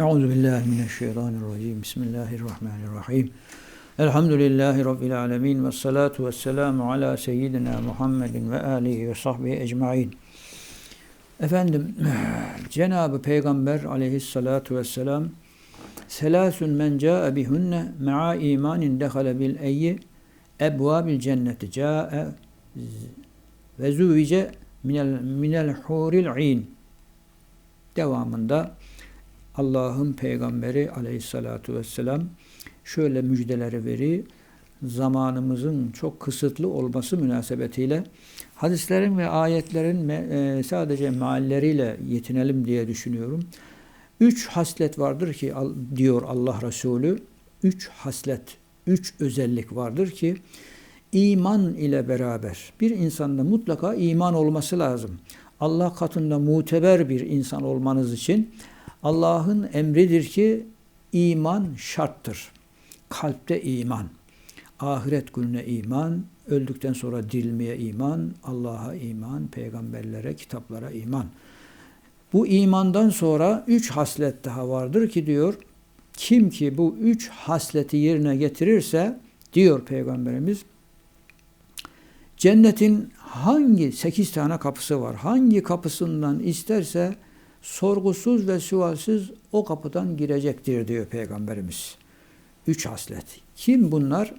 Euzu billahi mineşşeytanirracim. Bismillahirrahmanirrahim. Elhamdülillahi rabbil alamin ve salatu vesselamu ala seyyidina Muhammedin ve alihi ve sahbihi ecmaîn. Efendim Cenab-ı Peygamber aleyhissalatu vesselam Selasun men ca'e bihunne ma'a imanin dehale bil eyyi ebvabil cenneti ca'e ve züvice minel, minel huril in devamında Allah'ın peygamberi aleyhissalatu vesselam şöyle müjdeleri veri zamanımızın çok kısıtlı olması münasebetiyle hadislerin ve ayetlerin e, sadece mealleriyle yetinelim diye düşünüyorum. Üç haslet vardır ki diyor Allah Resulü. Üç haslet, üç özellik vardır ki iman ile beraber bir insanda mutlaka iman olması lazım. Allah katında muteber bir insan olmanız için Allah'ın emridir ki iman şarttır. Kalpte iman, ahiret gününe iman, öldükten sonra dirilmeye iman, Allah'a iman, peygamberlere, kitaplara iman. Bu imandan sonra üç haslet daha vardır ki diyor, kim ki bu üç hasleti yerine getirirse, diyor Peygamberimiz, cennetin hangi sekiz tane kapısı var, hangi kapısından isterse sorgusuz ve sualsiz o kapıdan girecektir diyor Peygamberimiz. Üç haslet. Kim bunlar?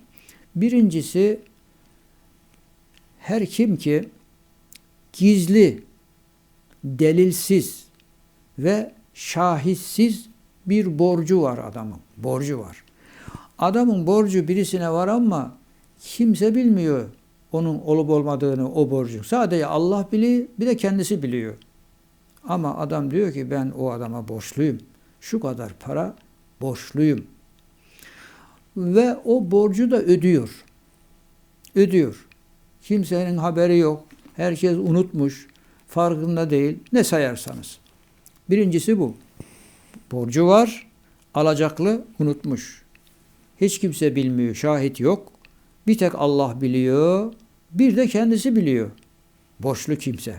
Birincisi her kim ki gizli, delilsiz ve şahitsiz bir borcu var adamın. Borcu var. Adamın borcu birisine var ama kimse bilmiyor onun olup olmadığını o borcu. Sadece Allah biliyor, bir de kendisi biliyor. Ama adam diyor ki ben o adama borçluyum. Şu kadar para borçluyum. Ve o borcu da ödüyor. Ödüyor. Kimsenin haberi yok. Herkes unutmuş. Farkında değil. Ne sayarsanız. Birincisi bu. Borcu var. Alacaklı unutmuş. Hiç kimse bilmiyor. Şahit yok. Bir tek Allah biliyor. Bir de kendisi biliyor. Borçlu kimse.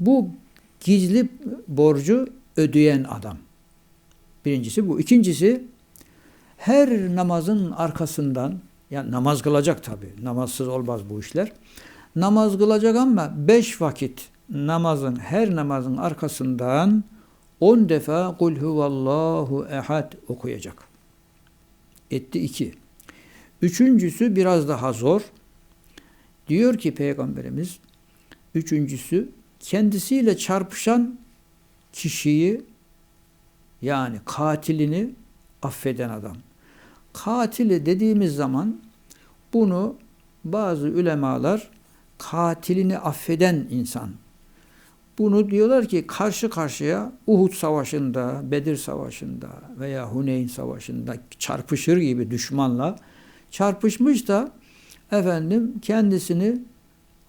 Bu gizli borcu ödeyen adam. Birincisi bu. İkincisi her namazın arkasından yani namaz kılacak tabi. Namazsız olmaz bu işler. Namaz kılacak ama beş vakit namazın her namazın arkasından on defa kul huvallahu ehad okuyacak. Etti iki. Üçüncüsü biraz daha zor. Diyor ki Peygamberimiz, üçüncüsü kendisiyle çarpışan kişiyi yani katilini affeden adam. Katili dediğimiz zaman bunu bazı ulemalar katilini affeden insan. Bunu diyorlar ki karşı karşıya Uhud Savaşı'nda, Bedir Savaşı'nda veya Huneyn Savaşı'nda çarpışır gibi düşmanla çarpışmış da efendim kendisini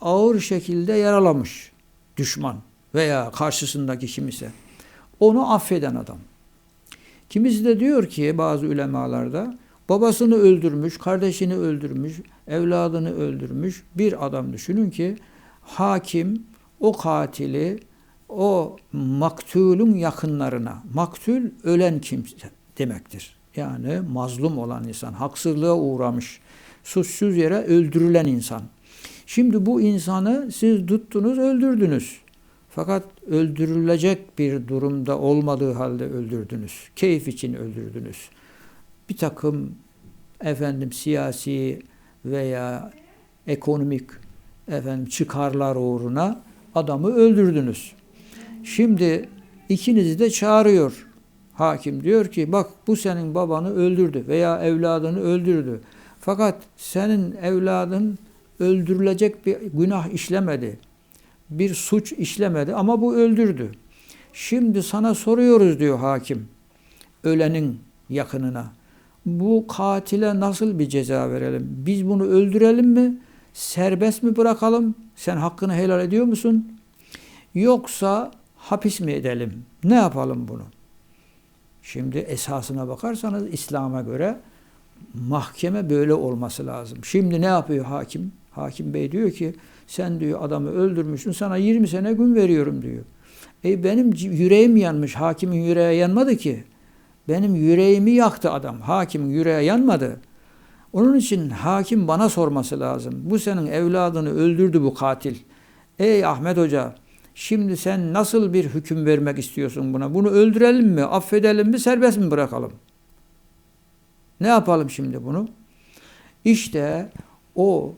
ağır şekilde yaralamış düşman veya karşısındaki kimse. Onu affeden adam. Kimisi de diyor ki bazı ulemalarda babasını öldürmüş, kardeşini öldürmüş, evladını öldürmüş bir adam düşünün ki hakim o katili o maktulun yakınlarına, maktul ölen kimse demektir. Yani mazlum olan insan, haksızlığa uğramış, suçsuz yere öldürülen insan. Şimdi bu insanı siz tuttunuz, öldürdünüz. Fakat öldürülecek bir durumda olmadığı halde öldürdünüz. Keyif için öldürdünüz. Bir takım efendim siyasi veya ekonomik efendim çıkarlar uğruna adamı öldürdünüz. Şimdi ikinizi de çağırıyor. Hakim diyor ki bak bu senin babanı öldürdü veya evladını öldürdü. Fakat senin evladın öldürülecek bir günah işlemedi. Bir suç işlemedi ama bu öldürdü. Şimdi sana soruyoruz diyor hakim. Ölenin yakınına. Bu katile nasıl bir ceza verelim? Biz bunu öldürelim mi? Serbest mi bırakalım? Sen hakkını helal ediyor musun? Yoksa hapis mi edelim? Ne yapalım bunu? Şimdi esasına bakarsanız İslam'a göre mahkeme böyle olması lazım. Şimdi ne yapıyor hakim? Hakim bey diyor ki sen diyor adamı öldürmüşsün sana 20 sene gün veriyorum diyor. E benim yüreğim yanmış. Hakimin yüreği yanmadı ki. Benim yüreğimi yaktı adam. Hakimin yüreği yanmadı. Onun için hakim bana sorması lazım. Bu senin evladını öldürdü bu katil. Ey Ahmet Hoca, şimdi sen nasıl bir hüküm vermek istiyorsun buna? Bunu öldürelim mi, affedelim mi, serbest mi bırakalım? Ne yapalım şimdi bunu? İşte o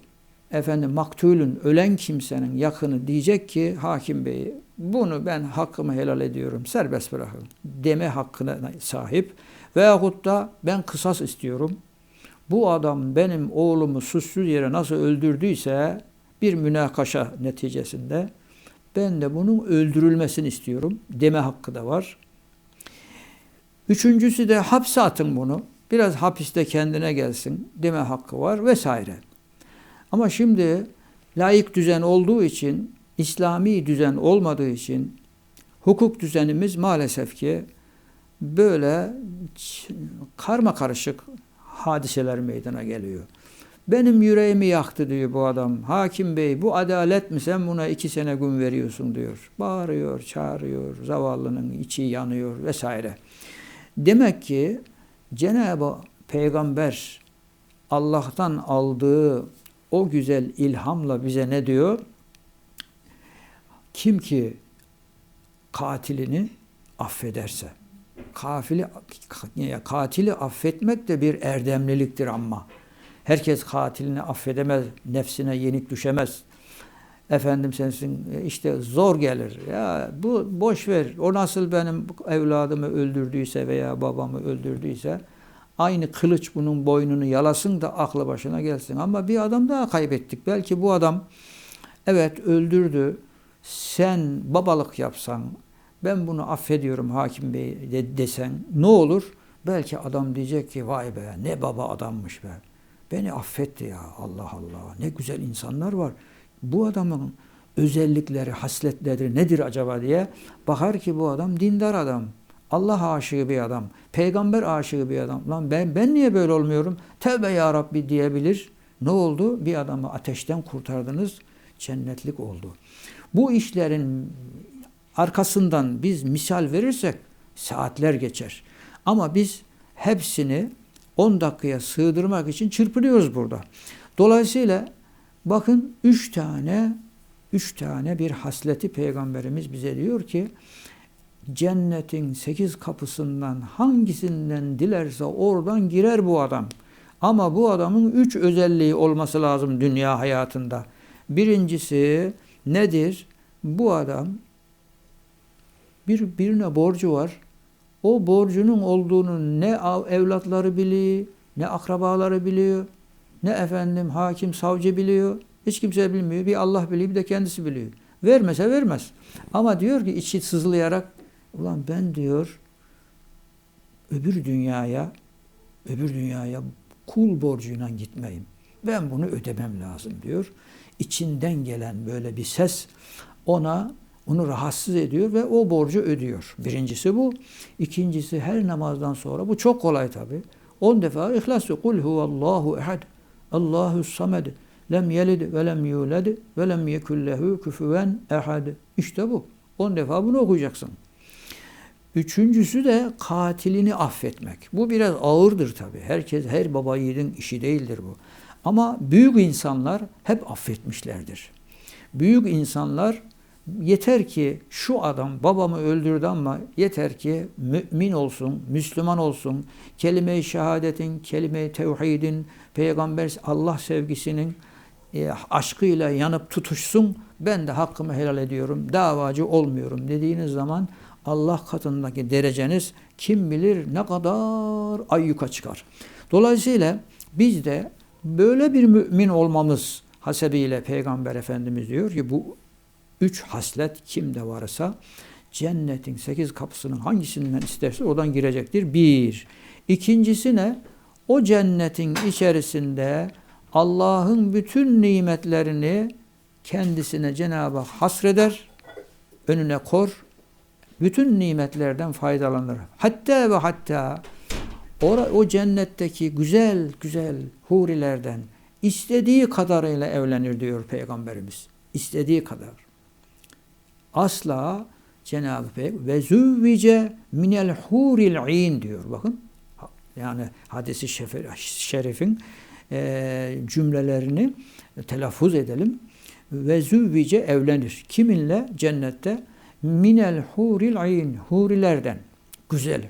efendim maktulün ölen kimsenin yakını diyecek ki hakim bey bunu ben hakkımı helal ediyorum serbest bırakın deme hakkına sahip veyahut da ben kısas istiyorum bu adam benim oğlumu suçsuz yere nasıl öldürdüyse bir münakaşa neticesinde ben de bunun öldürülmesini istiyorum deme hakkı da var. Üçüncüsü de hapse atın bunu. Biraz hapiste kendine gelsin deme hakkı var vesaire. Ama şimdi layık düzen olduğu için, İslami düzen olmadığı için hukuk düzenimiz maalesef ki böyle karma karışık hadiseler meydana geliyor. Benim yüreğimi yaktı diyor bu adam. Hakim bey bu adalet mi sen buna iki sene gün veriyorsun diyor. Bağırıyor, çağırıyor, zavallının içi yanıyor vesaire. Demek ki Cenab-ı Peygamber Allah'tan aldığı o güzel ilhamla bize ne diyor? Kim ki katilini affederse. Kafili, katili affetmek de bir erdemliliktir ama. Herkes katilini affedemez, nefsine yenik düşemez. Efendim sensin işte zor gelir. Ya bu boş ver. O nasıl benim evladımı öldürdüyse veya babamı öldürdüyse aynı kılıç bunun boynunu yalasın da aklı başına gelsin. Ama bir adam daha kaybettik. Belki bu adam evet öldürdü. Sen babalık yapsan, ben bunu affediyorum hakim bey de, desen ne olur? Belki adam diyecek ki vay be ne baba adammış be. Beni affetti ya Allah Allah. Ne güzel insanlar var. Bu adamın özellikleri, hasletleri nedir acaba diye bakar ki bu adam dindar adam. Allah aşığı bir adam. Peygamber aşığı bir adam. Lan ben ben niye böyle olmuyorum? Tevbe ya Rabbi diyebilir. Ne oldu? Bir adamı ateşten kurtardınız. Cennetlik oldu. Bu işlerin arkasından biz misal verirsek saatler geçer. Ama biz hepsini 10 dakikaya sığdırmak için çırpınıyoruz burada. Dolayısıyla bakın üç tane üç tane bir hasleti peygamberimiz bize diyor ki cennetin sekiz kapısından hangisinden dilerse oradan girer bu adam. Ama bu adamın üç özelliği olması lazım dünya hayatında. Birincisi nedir? Bu adam bir birine borcu var. O borcunun olduğunu ne evlatları biliyor, ne akrabaları biliyor, ne efendim hakim, savcı biliyor. Hiç kimse bilmiyor. Bir Allah biliyor, bir de kendisi biliyor. Vermese vermez. Ama diyor ki içi sızlayarak ulan ben diyor öbür dünyaya öbür dünyaya kul borcuyla gitmeyim. Ben bunu ödemem lazım diyor. İçinden gelen böyle bir ses ona onu rahatsız ediyor ve o borcu ödüyor. Birincisi bu. İkincisi her namazdan sonra bu çok kolay tabi. On defa İhlas kul huvallahu ehad. Allahu samed. Lem yelid ve lem yulad ve lem yekullehu küfüven ehad. İşte bu. On defa bunu okuyacaksın. Üçüncüsü de katilini affetmek. Bu biraz ağırdır tabi. Herkes, her baba yiğidin işi değildir bu. Ama büyük insanlar hep affetmişlerdir. Büyük insanlar yeter ki şu adam babamı öldürdü ama yeter ki mümin olsun, Müslüman olsun, kelime-i şehadetin, kelime-i tevhidin, peygamber Allah sevgisinin e, aşkıyla yanıp tutuşsun. Ben de hakkımı helal ediyorum, davacı olmuyorum dediğiniz zaman Allah katındaki dereceniz kim bilir ne kadar ayyuka çıkar. Dolayısıyla biz de böyle bir mümin olmamız hasebiyle Peygamber Efendimiz diyor ki bu üç haslet kimde varsa cennetin sekiz kapısının hangisinden isterse oradan girecektir. Bir. İkincisi ne? O cennetin içerisinde Allah'ın bütün nimetlerini kendisine Cenab-ı Hak hasreder, önüne kor, bütün nimetlerden faydalanır. Hatta ve hatta o, cennetteki güzel güzel hurilerden istediği kadarıyla evlenir diyor Peygamberimiz. İstediği kadar asla Cenab-ı Peygamber ve züvvice minel huril in diyor. Bakın yani hadisi şerifin e, cümlelerini telaffuz edelim. Ve züvvice evlenir. Kiminle? Cennette minel huril ayn. Hurilerden. Güzel.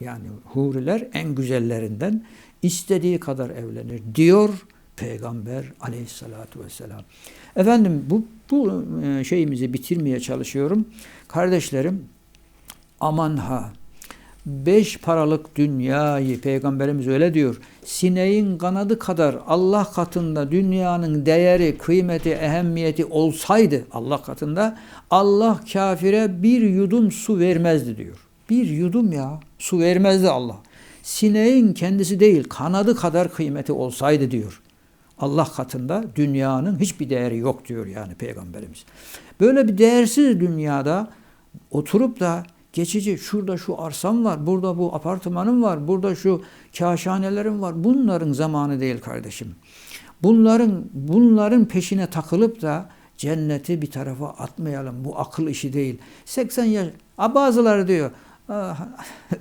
Yani huriler en güzellerinden istediği kadar evlenir diyor Peygamber aleyhissalatu vesselam. Efendim bu, bu e, şeyimizi bitirmeye çalışıyorum. Kardeşlerim aman ha beş paralık dünyayı Peygamberimiz öyle diyor. Sineğin kanadı kadar Allah katında dünyanın değeri, kıymeti, ehemmiyeti olsaydı Allah katında Allah kafire bir yudum su vermezdi diyor. Bir yudum ya su vermezdi Allah. Sineğin kendisi değil kanadı kadar kıymeti olsaydı diyor. Allah katında dünyanın hiçbir değeri yok diyor yani Peygamberimiz. Böyle bir değersiz dünyada oturup da geçici şurada şu arsam var, burada bu apartmanım var, burada şu kaşhanelerim var. Bunların zamanı değil kardeşim. Bunların bunların peşine takılıp da cenneti bir tarafa atmayalım. Bu akıl işi değil. 80 yaş bazıları diyor ah,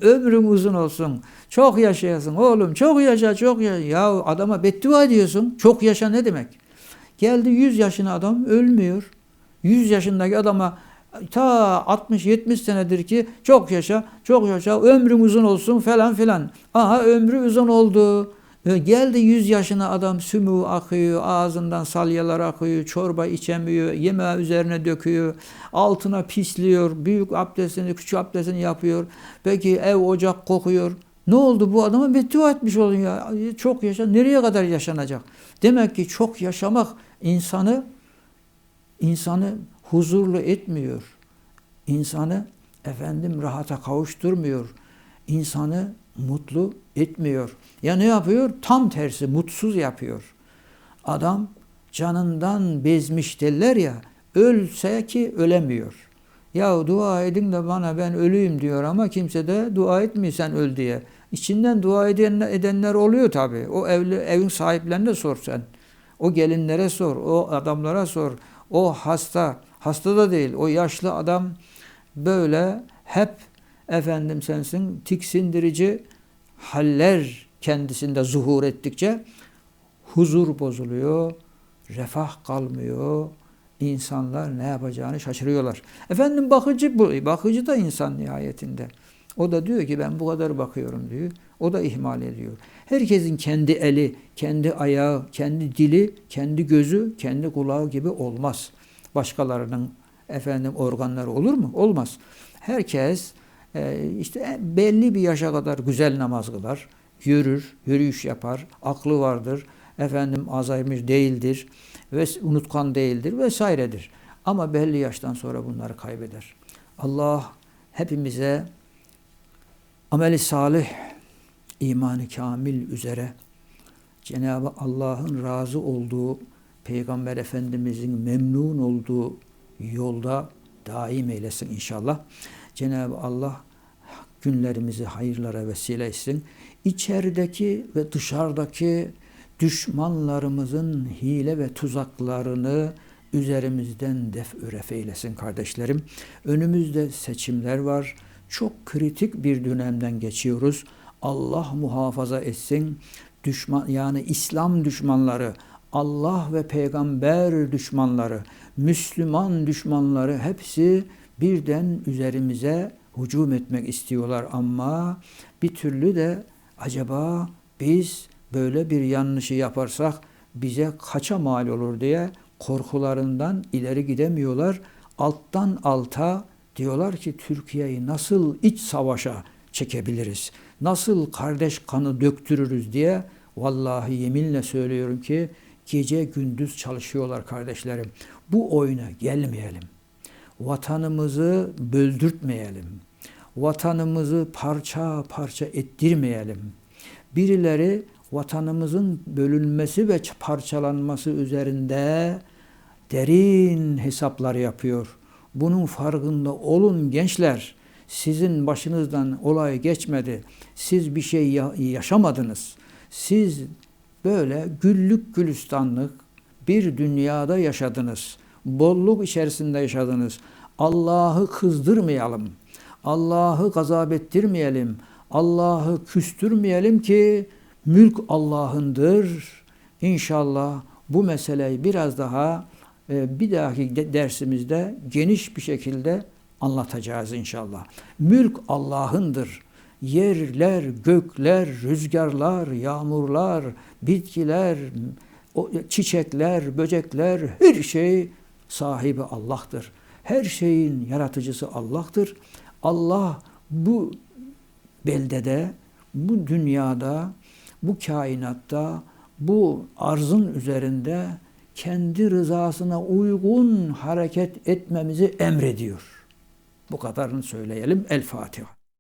ömrün uzun olsun. Çok yaşayasın oğlum. Çok yaşa, çok yaşa. Ya adama beddua ediyorsun. Çok yaşa ne demek? Geldi 100 yaşına adam ölmüyor. 100 yaşındaki adama ta 60-70 senedir ki çok yaşa, çok yaşa, ömrün uzun olsun falan filan. Aha ömrü uzun oldu. Geldi 100 yaşına adam sümü akıyor, ağzından salyalar akıyor, çorba içemiyor, yemeği üzerine döküyor, altına pisliyor, büyük abdestini, küçük abdestini yapıyor. Peki ev ocak kokuyor. Ne oldu bu adama beddua etmiş olun ya. Çok yaşa, nereye kadar yaşanacak? Demek ki çok yaşamak insanı insanı huzurlu etmiyor. İnsanı efendim rahata kavuşturmuyor. İnsanı mutlu etmiyor. Ya ne yapıyor? Tam tersi mutsuz yapıyor. Adam canından bezmiş derler ya ölse ki ölemiyor. Ya dua edin de bana ben öleyim diyor ama kimse de dua etmiyor sen öl diye. İçinden dua edenler, edenler oluyor tabi. O evli, evin sahiplerine sor sen. O gelinlere sor, o adamlara sor. O hasta, hasta da değil, o yaşlı adam böyle hep efendim sensin tiksindirici haller kendisinde zuhur ettikçe huzur bozuluyor, refah kalmıyor, insanlar ne yapacağını şaşırıyorlar. Efendim bakıcı bu, bakıcı da insan nihayetinde. O da diyor ki ben bu kadar bakıyorum diyor. O da ihmal ediyor. Herkesin kendi eli, kendi ayağı, kendi dili, kendi gözü, kendi kulağı gibi olmaz. Başkalarının efendim organları olur mu? Olmaz. Herkes e, işte belli bir yaşa kadar güzel namaz kılar, yürür, yürüyüş yapar, aklı vardır, efendim Alzheimer değildir ve unutkan değildir vesairedir. Ama belli yaştan sonra bunları kaybeder. Allah hepimize ameli salih, imanı kamil üzere Cenab-ı Allah'ın razı olduğu, Peygamber Efendimizin memnun olduğu yolda daim eylesin inşallah. Cenab-ı Allah günlerimizi hayırlara vesile etsin. İçerideki ve dışarıdaki düşmanlarımızın hile ve tuzaklarını üzerimizden def öref eylesin kardeşlerim. Önümüzde seçimler var. Çok kritik bir dönemden geçiyoruz. Allah muhafaza etsin. Düşman yani İslam düşmanları, Allah ve peygamber düşmanları, Müslüman düşmanları hepsi birden üzerimize hücum etmek istiyorlar ama bir türlü de acaba biz böyle bir yanlışı yaparsak bize kaça mal olur diye korkularından ileri gidemiyorlar. Alttan alta diyorlar ki Türkiye'yi nasıl iç savaşa çekebiliriz? Nasıl kardeş kanı döktürürüz diye vallahi yeminle söylüyorum ki gece gündüz çalışıyorlar kardeşlerim. Bu oyuna gelmeyelim. Vatanımızı böldürtmeyelim. Vatanımızı parça parça ettirmeyelim. Birileri vatanımızın bölünmesi ve parçalanması üzerinde derin hesaplar yapıyor. Bunun farkında olun gençler. Sizin başınızdan olay geçmedi. Siz bir şey yaşamadınız. Siz böyle güllük gülistanlık bir dünyada yaşadınız. Bolluk içerisinde yaşadınız. Allah'ı kızdırmayalım. Allah'ı gazap ettirmeyelim. Allah'ı küstürmeyelim ki mülk Allah'ındır. İnşallah bu meseleyi biraz daha e, bir dahaki de- dersimizde geniş bir şekilde anlatacağız inşallah. Mülk Allah'ındır. Yerler, gökler, rüzgarlar, yağmurlar, bitkiler, çiçekler, böcekler, her şey sahibi Allah'tır. Her şeyin yaratıcısı Allah'tır. Allah bu beldede, bu dünyada, bu kainatta, bu arzın üzerinde kendi rızasına uygun hareket etmemizi emrediyor. Bu kadarını söyleyelim. El Fatiha.